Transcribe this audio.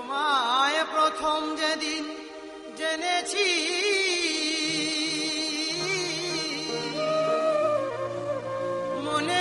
তোমায় প্রথম যেদিন জেনেছি। মনে